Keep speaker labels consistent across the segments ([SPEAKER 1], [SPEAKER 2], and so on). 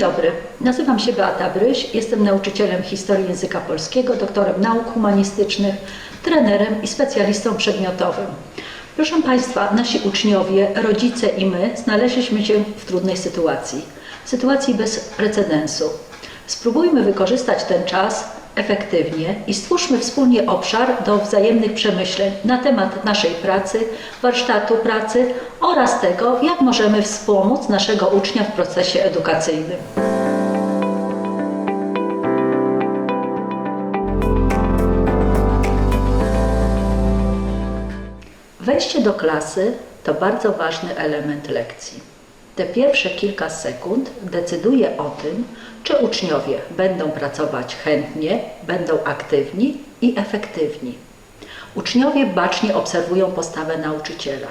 [SPEAKER 1] dobry, nazywam się Beata Bryś, jestem nauczycielem historii języka polskiego, doktorem nauk humanistycznych, trenerem i specjalistą przedmiotowym. Proszę Państwa, nasi uczniowie, rodzice i my znaleźliśmy się w trudnej sytuacji, sytuacji bez precedensu. Spróbujmy wykorzystać ten czas efektywnie i stwórzmy wspólnie obszar do wzajemnych przemyśleń na temat naszej pracy, warsztatu pracy oraz tego, jak możemy wspomóc naszego ucznia w procesie edukacyjnym. Wejście do klasy to bardzo ważny element lekcji. Te pierwsze kilka sekund decyduje o tym, czy uczniowie będą pracować chętnie, będą aktywni i efektywni. Uczniowie bacznie obserwują postawę nauczyciela.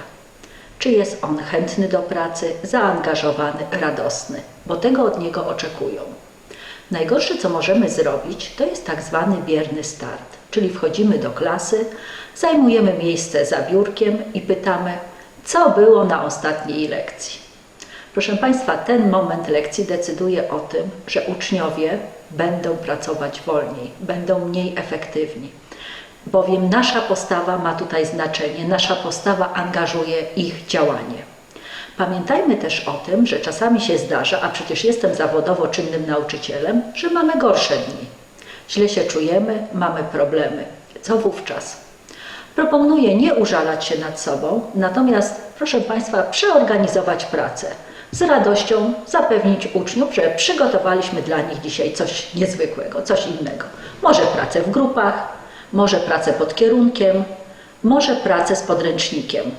[SPEAKER 1] Czy jest on chętny do pracy, zaangażowany, radosny, bo tego od niego oczekują. Najgorsze, co możemy zrobić, to jest tak zwany bierny start, czyli wchodzimy do klasy, zajmujemy miejsce za biurkiem i pytamy, co było na ostatniej lekcji. Proszę Państwa, ten moment lekcji decyduje o tym, że uczniowie będą pracować wolniej, będą mniej efektywni, bowiem nasza postawa ma tutaj znaczenie, nasza postawa angażuje ich działanie. Pamiętajmy też o tym, że czasami się zdarza, a przecież jestem zawodowo czynnym nauczycielem, że mamy gorsze dni. Źle się czujemy, mamy problemy. Co wówczas? Proponuję nie użalać się nad sobą, natomiast proszę Państwa, przeorganizować pracę. Z radością zapewnić uczniów, że przygotowaliśmy dla nich dzisiaj coś niezwykłego, coś innego. Może pracę w grupach, może pracę pod kierunkiem, może pracę z podręcznikiem.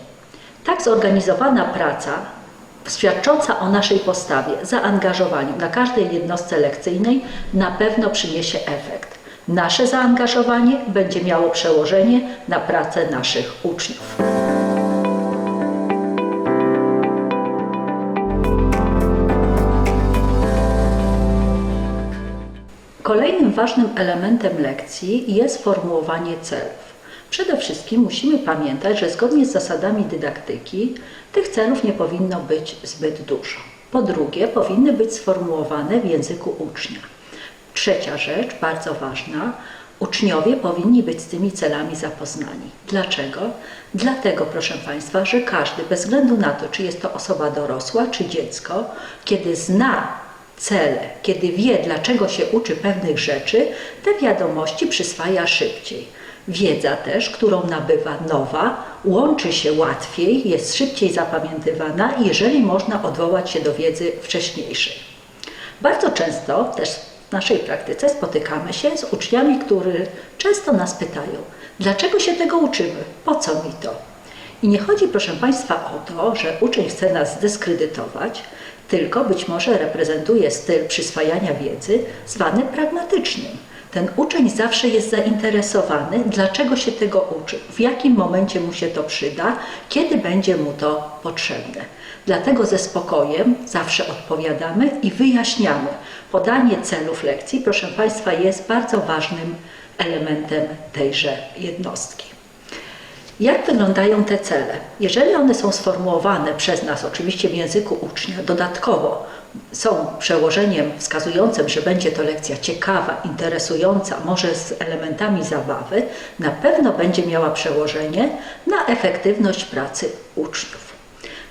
[SPEAKER 1] Tak zorganizowana praca, świadcząca o naszej postawie, zaangażowaniu na każdej jednostce lekcyjnej, na pewno przyniesie efekt. Nasze zaangażowanie będzie miało przełożenie na pracę naszych uczniów. Kolejnym ważnym elementem lekcji jest formułowanie celów. Przede wszystkim musimy pamiętać, że zgodnie z zasadami dydaktyki tych celów nie powinno być zbyt dużo. Po drugie, powinny być sformułowane w języku ucznia. Trzecia rzecz, bardzo ważna, uczniowie powinni być z tymi celami zapoznani. Dlaczego? Dlatego, proszę Państwa, że każdy, bez względu na to, czy jest to osoba dorosła, czy dziecko, kiedy zna cele, kiedy wie, dlaczego się uczy pewnych rzeczy, te wiadomości przyswaja szybciej. Wiedza też, którą nabywa nowa, łączy się łatwiej, jest szybciej zapamiętywana, jeżeli można odwołać się do wiedzy wcześniejszej. Bardzo często też w naszej praktyce spotykamy się z uczniami, którzy często nas pytają, dlaczego się tego uczymy, po co mi to? I nie chodzi, proszę Państwa, o to, że uczeń chce nas zdyskredytować, tylko być może reprezentuje styl przyswajania wiedzy zwany pragmatycznym. Ten uczeń zawsze jest zainteresowany, dlaczego się tego uczy, w jakim momencie mu się to przyda, kiedy będzie mu to potrzebne. Dlatego ze spokojem zawsze odpowiadamy i wyjaśniamy. Podanie celów lekcji, proszę Państwa, jest bardzo ważnym elementem tejże jednostki. Jak wyglądają te cele? Jeżeli one są sformułowane przez nas, oczywiście w języku ucznia, dodatkowo są przełożeniem wskazującym, że będzie to lekcja ciekawa, interesująca, może z elementami zabawy, na pewno będzie miała przełożenie na efektywność pracy uczniów.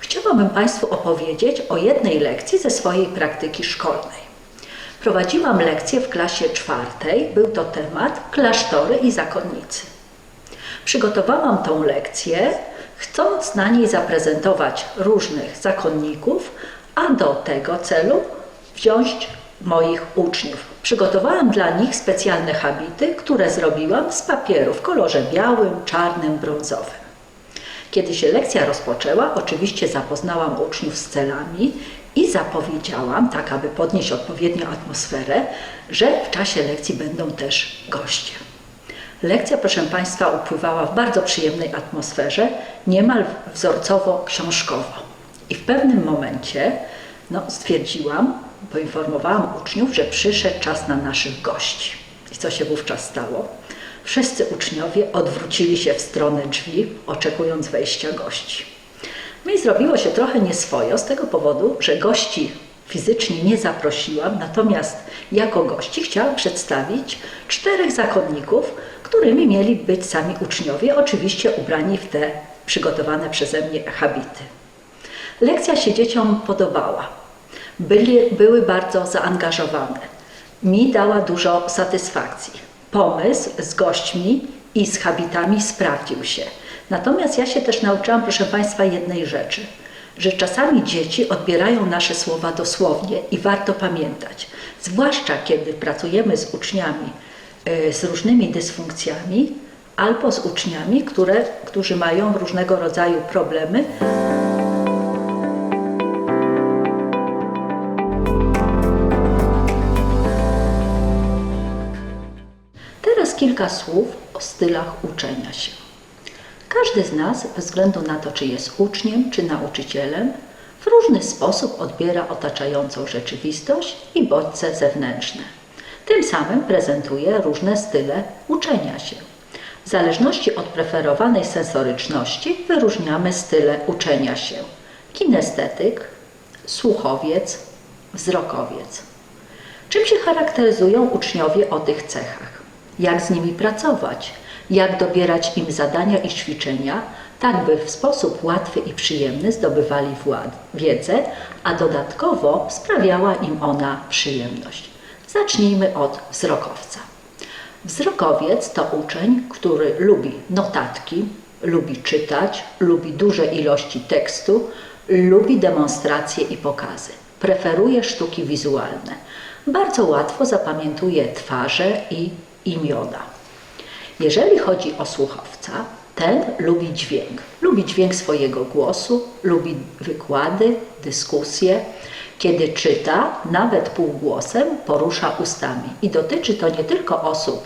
[SPEAKER 1] Chciałabym Państwu opowiedzieć o jednej lekcji ze swojej praktyki szkolnej. Prowadziłam lekcję w klasie czwartej, był to temat klasztory i zakonnicy. Przygotowałam tą lekcję, chcąc na niej zaprezentować różnych zakonników, a do tego celu wziąć moich uczniów. Przygotowałam dla nich specjalne habity, które zrobiłam z papieru w kolorze białym, czarnym, brązowym. Kiedy się lekcja rozpoczęła, oczywiście zapoznałam uczniów z celami i zapowiedziałam, tak aby podnieść odpowiednią atmosferę, że w czasie lekcji będą też goście. Lekcja, proszę Państwa, upływała w bardzo przyjemnej atmosferze, niemal wzorcowo książkowo. I w pewnym momencie no, stwierdziłam, poinformowałam uczniów, że przyszedł czas na naszych gości. I co się wówczas stało? Wszyscy uczniowie odwrócili się w stronę drzwi, oczekując wejścia gości. No i zrobiło się trochę nieswojo z tego powodu, że gości fizycznie nie zaprosiłam, natomiast jako gości chciałam przedstawić czterech zakonników, którymi mieli być sami uczniowie, oczywiście ubrani w te przygotowane przeze mnie habity. Lekcja się dzieciom podobała. Byli, były bardzo zaangażowane. Mi dała dużo satysfakcji. Pomysł z gośćmi i z habitami sprawdził się. Natomiast ja się też nauczyłam, proszę Państwa, jednej rzeczy, że czasami dzieci odbierają nasze słowa dosłownie i warto pamiętać, zwłaszcza kiedy pracujemy z uczniami z różnymi dysfunkcjami albo z uczniami, które, którzy mają różnego rodzaju problemy. Teraz kilka słów o stylach uczenia się. Każdy z nas, bez względu na to, czy jest uczniem, czy nauczycielem, w różny sposób odbiera otaczającą rzeczywistość i bodźce zewnętrzne. Tym samym prezentuje różne style uczenia się. W zależności od preferowanej sensoryczności wyróżniamy style uczenia się: kinestetyk, słuchowiec, wzrokowiec. Czym się charakteryzują uczniowie o tych cechach? Jak z nimi pracować? Jak dobierać im zadania i ćwiczenia, tak by w sposób łatwy i przyjemny zdobywali wiedzę, a dodatkowo sprawiała im ona przyjemność. Zacznijmy od wzrokowca. Wzrokowiec to uczeń, który lubi notatki, lubi czytać, lubi duże ilości tekstu, lubi demonstracje i pokazy. Preferuje sztuki wizualne. Bardzo łatwo zapamiętuje twarze i imiona. Jeżeli chodzi o słuchowca, ten lubi dźwięk. Lubi dźwięk swojego głosu, lubi wykłady, dyskusje. Kiedy czyta, nawet półgłosem, porusza ustami. I dotyczy to nie tylko osób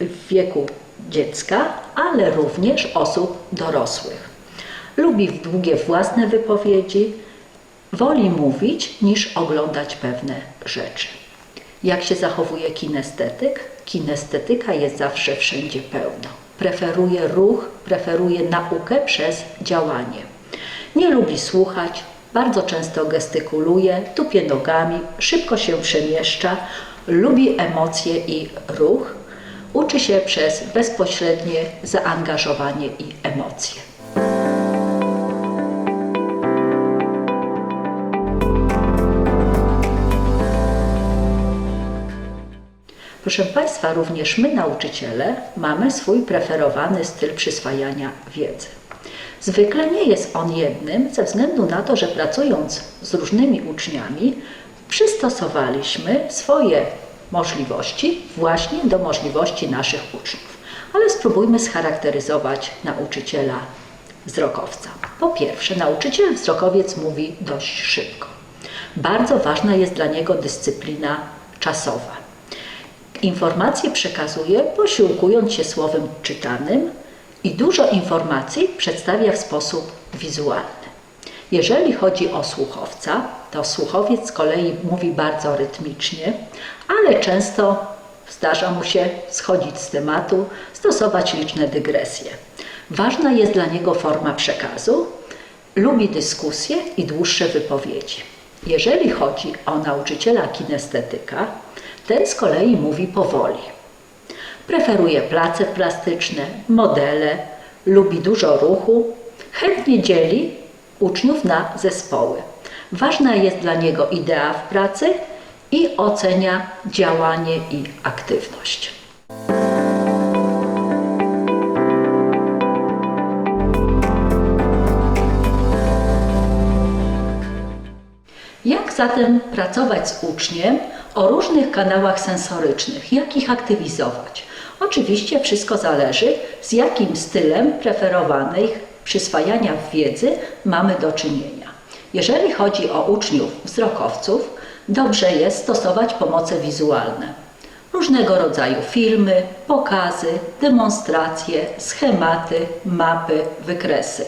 [SPEAKER 1] w wieku dziecka, ale również osób dorosłych. Lubi długie własne wypowiedzi, woli mówić niż oglądać pewne rzeczy. Jak się zachowuje kinestetyk? Kinestetyka jest zawsze wszędzie pełna. Preferuje ruch, preferuje naukę przez działanie. Nie lubi słuchać, bardzo często gestykuluje, tupie nogami, szybko się przemieszcza, lubi emocje i ruch, uczy się przez bezpośrednie zaangażowanie i emocje. Proszę Państwa, również my, nauczyciele, mamy swój preferowany styl przyswajania wiedzy. Zwykle nie jest on jednym, ze względu na to, że pracując z różnymi uczniami, przystosowaliśmy swoje możliwości właśnie do możliwości naszych uczniów. Ale spróbujmy scharakteryzować nauczyciela wzrokowca. Po pierwsze, nauczyciel wzrokowiec mówi dość szybko. Bardzo ważna jest dla niego dyscyplina czasowa. Informacje przekazuje posiłkując się słowem czytanym i dużo informacji przedstawia w sposób wizualny. Jeżeli chodzi o słuchowca, to słuchowiec z kolei mówi bardzo rytmicznie, ale często zdarza mu się schodzić z tematu, stosować liczne dygresje. Ważna jest dla niego forma przekazu, lubi dyskusje i dłuższe wypowiedzi. Jeżeli chodzi o nauczyciela kinestetyka, ten z kolei mówi powoli. Preferuje place plastyczne, modele, lubi dużo ruchu, chętnie dzieli uczniów na zespoły. Ważna jest dla niego idea w pracy i ocenia działanie i aktywność. Jak zatem pracować z uczniem o różnych kanałach sensorycznych? Jak ich aktywizować? Oczywiście wszystko zależy, z jakim stylem preferowanych przyswajania wiedzy mamy do czynienia. Jeżeli chodzi o uczniów wzrokowców, dobrze jest stosować pomoce wizualne. Różnego rodzaju filmy, pokazy, demonstracje, schematy, mapy, wykresy.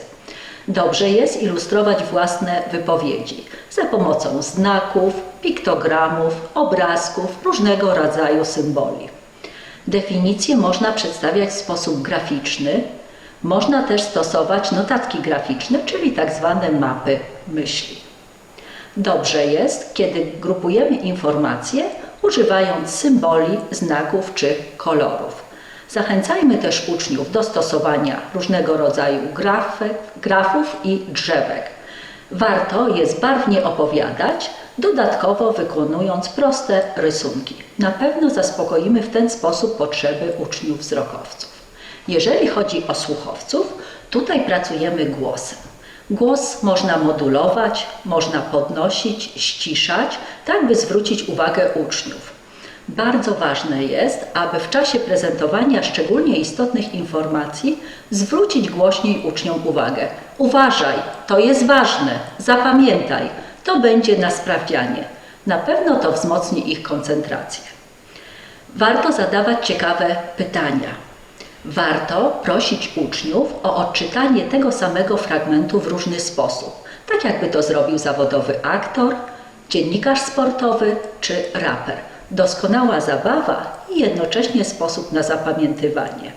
[SPEAKER 1] Dobrze jest ilustrować własne wypowiedzi za pomocą znaków, piktogramów, obrazków, różnego rodzaju symboli. Definicje można przedstawiać w sposób graficzny. Można też stosować notatki graficzne, czyli tak zwane mapy myśli. Dobrze jest, kiedy grupujemy informacje, używając symboli, znaków czy kolorów. Zachęcajmy też uczniów do stosowania różnego rodzaju grafek, grafów i drzewek. Warto jest barwnie opowiadać, dodatkowo wykonując proste rysunki. Na pewno zaspokoimy w ten sposób potrzeby uczniów wzrokowców. Jeżeli chodzi o słuchowców, tutaj pracujemy głosem. Głos można modulować, można podnosić, ściszać, tak by zwrócić uwagę uczniów. Bardzo ważne jest, aby w czasie prezentowania szczególnie istotnych informacji zwrócić głośniej uczniom uwagę. Uważaj, to jest ważne, zapamiętaj, to będzie na sprawdzianie. Na pewno to wzmocni ich koncentrację. Warto zadawać ciekawe pytania. Warto prosić uczniów o odczytanie tego samego fragmentu w różny sposób, tak jakby to zrobił zawodowy aktor, dziennikarz sportowy czy raper. Doskonała zabawa i jednocześnie sposób na zapamiętywanie.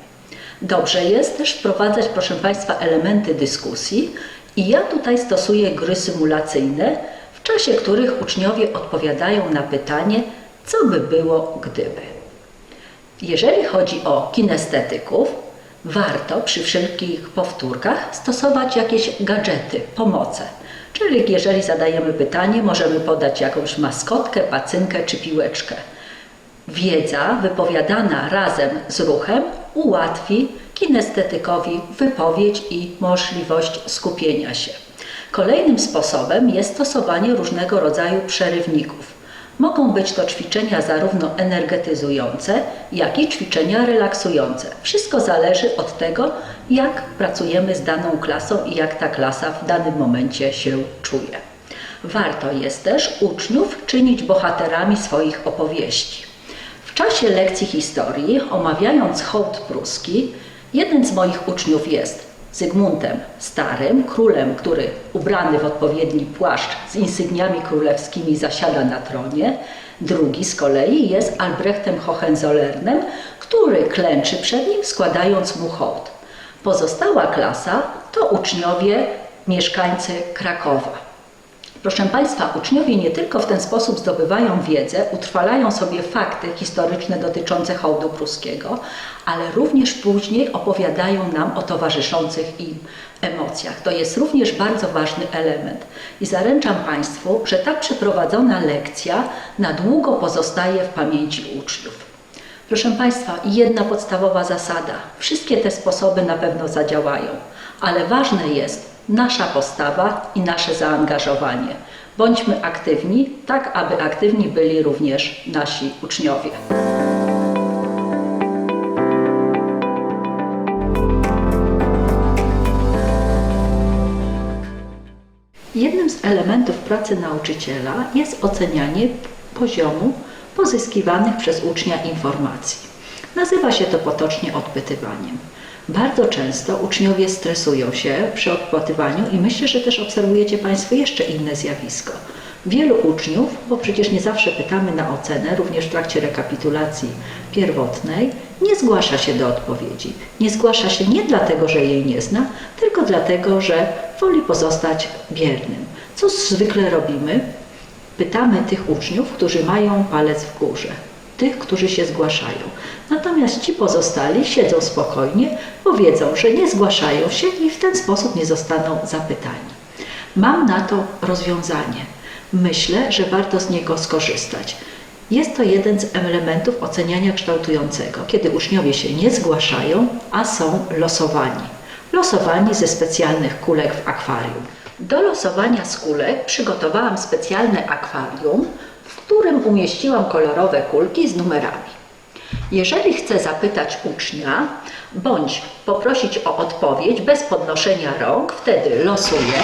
[SPEAKER 1] Dobrze jest też wprowadzać, proszę Państwa, elementy dyskusji i ja tutaj stosuję gry symulacyjne, w czasie których uczniowie odpowiadają na pytanie, co by było gdyby. Jeżeli chodzi o kinestetyków, warto przy wszelkich powtórkach stosować jakieś gadżety, pomoce. Czyli jeżeli zadajemy pytanie, możemy podać jakąś maskotkę, pacynkę czy piłeczkę. Wiedza wypowiadana razem z ruchem ułatwi kinestetykowi wypowiedź i możliwość skupienia się. Kolejnym sposobem jest stosowanie różnego rodzaju przerywników. Mogą być to ćwiczenia zarówno energetyzujące, jak i ćwiczenia relaksujące. Wszystko zależy od tego, jak pracujemy z daną klasą i jak ta klasa w danym momencie się czuje. Warto jest też uczniów czynić bohaterami swoich opowieści. W czasie lekcji historii, omawiając hołd pruski, jeden z moich uczniów jest Zygmuntem Starym, królem, który ubrany w odpowiedni płaszcz z insygniami królewskimi zasiada na tronie. Drugi z kolei jest Albrechtem Hohenzollernem, który klęczy przed nim, składając mu hołd. Pozostała klasa to uczniowie, mieszkańcy Krakowa. Proszę Państwa, uczniowie nie tylko w ten sposób zdobywają wiedzę, utrwalają sobie fakty historyczne dotyczące hołdu pruskiego, ale również później opowiadają nam o towarzyszących im emocjach. To jest również bardzo ważny element. I zaręczam Państwu, że ta przeprowadzona lekcja na długo pozostaje w pamięci uczniów. Proszę Państwa, jedna podstawowa zasada. Wszystkie te sposoby na pewno zadziałają, ale ważne jest, nasza postawa i nasze zaangażowanie. Bądźmy aktywni, tak aby aktywni byli również nasi uczniowie. Jednym z elementów pracy nauczyciela jest ocenianie poziomu pozyskiwanych przez ucznia informacji. Nazywa się to potocznie odpytywaniem. Bardzo często uczniowie stresują się przy odpłatywaniu i myślę, że też obserwujecie Państwo jeszcze inne zjawisko. Wielu uczniów, bo przecież nie zawsze pytamy na ocenę, również w trakcie rekapitulacji pierwotnej, nie zgłasza się do odpowiedzi. Nie zgłasza się nie dlatego, że jej nie zna, tylko dlatego, że woli pozostać biernym. Co zwykle robimy? Pytamy tych uczniów, którzy mają palec w górze tych, którzy się zgłaszają. Natomiast ci pozostali siedzą spokojnie, bo wiedzą, że nie zgłaszają się i w ten sposób nie zostaną zapytani. Mam na to rozwiązanie. Myślę, że warto z niego skorzystać. Jest to jeden z elementów oceniania kształtującego, kiedy uczniowie się nie zgłaszają, a są losowani. Losowani ze specjalnych kulek w akwarium. Do losowania z kulek przygotowałam specjalne akwarium, którym umieściłam kolorowe kulki z numerami. Jeżeli chcę zapytać ucznia, bądź poprosić o odpowiedź bez podnoszenia rąk, wtedy losuję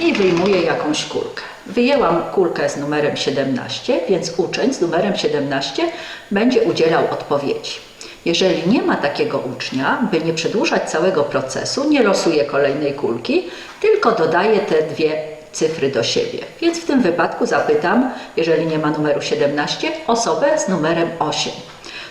[SPEAKER 1] i wyjmuję jakąś kulkę. Wyjęłam kulkę z numerem 17, więc uczeń z numerem 17 będzie udzielał odpowiedzi. Jeżeli nie ma takiego ucznia, by nie przedłużać całego procesu, nie losuję kolejnej kulki, tylko dodaję te dwie cyfry do siebie. Więc w tym wypadku zapytam, jeżeli nie ma numeru 17, osobę z numerem 8.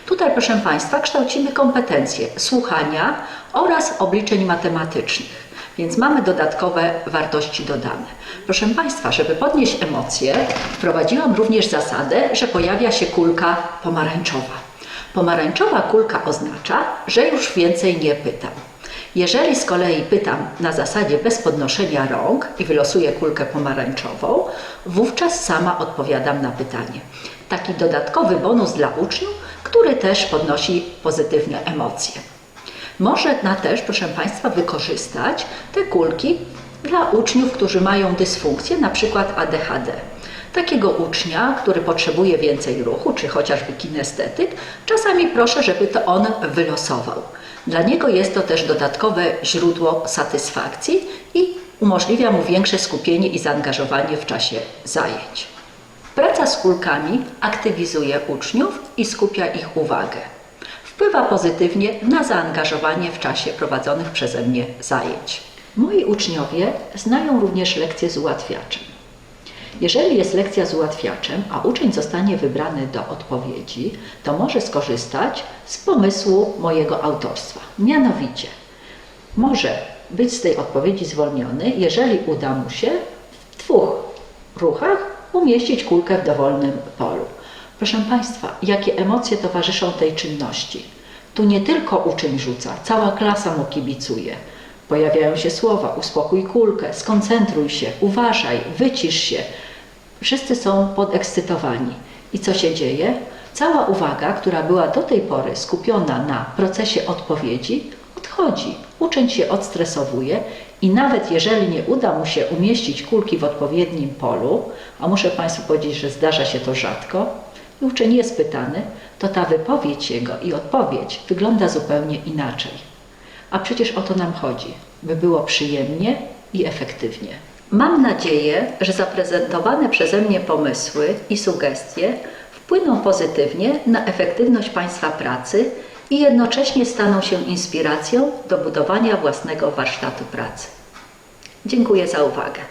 [SPEAKER 1] Tutaj, proszę Państwa, kształcimy kompetencje słuchania oraz obliczeń matematycznych. Więc mamy dodatkowe wartości dodane. Proszę Państwa, żeby podnieść emocje, wprowadziłam również zasadę, że pojawia się kulka pomarańczowa. Pomarańczowa kulka oznacza, że już więcej nie pytam. Jeżeli z kolei pytam na zasadzie bez podnoszenia rąk i wylosuję kulkę pomarańczową, wówczas sama odpowiadam na pytanie. Taki dodatkowy bonus dla uczniów, który też podnosi pozytywne emocje. Można też, proszę Państwa, wykorzystać te kulki dla uczniów, którzy mają dysfunkcję, na przykład ADHD. Takiego ucznia, który potrzebuje więcej ruchu, czy chociażby kinestetyk, czasami proszę, żeby to on wylosował. Dla niego jest to też dodatkowe źródło satysfakcji i umożliwia mu większe skupienie i zaangażowanie w czasie zajęć. Praca z kulkami aktywizuje uczniów i skupia ich uwagę. Wpływa pozytywnie na zaangażowanie w czasie prowadzonych przeze mnie zajęć. Moi uczniowie znają również lekcje z ułatwiaczem. Jeżeli jest lekcja z ułatwiaczem, a uczeń zostanie wybrany do odpowiedzi, to może skorzystać z pomysłu mojego autorstwa. Mianowicie, może być z tej odpowiedzi zwolniony, jeżeli uda mu się w dwóch ruchach umieścić kulkę w dowolnym polu. Proszę Państwa, jakie emocje towarzyszą tej czynności? Tu nie tylko uczeń rzuca, cała klasa mu kibicuje. Pojawiają się słowa: uspokój kulkę, skoncentruj się, uważaj, wycisz się. Wszyscy są podekscytowani. I co się dzieje? Cała uwaga, która była do tej pory skupiona na procesie odpowiedzi, odchodzi. Uczeń się odstresowuje i nawet jeżeli nie uda mu się umieścić kulki w odpowiednim polu, a muszę Państwu powiedzieć, że zdarza się to rzadko, i uczeń jest pytany, to ta wypowiedź jego i odpowiedź wygląda zupełnie inaczej. A przecież o to nam chodzi, by było przyjemnie i efektywnie. Mam nadzieję, że zaprezentowane przeze mnie pomysły i sugestie wpłyną pozytywnie na efektywność Państwa pracy i jednocześnie staną się inspiracją do budowania własnego warsztatu pracy. Dziękuję za uwagę.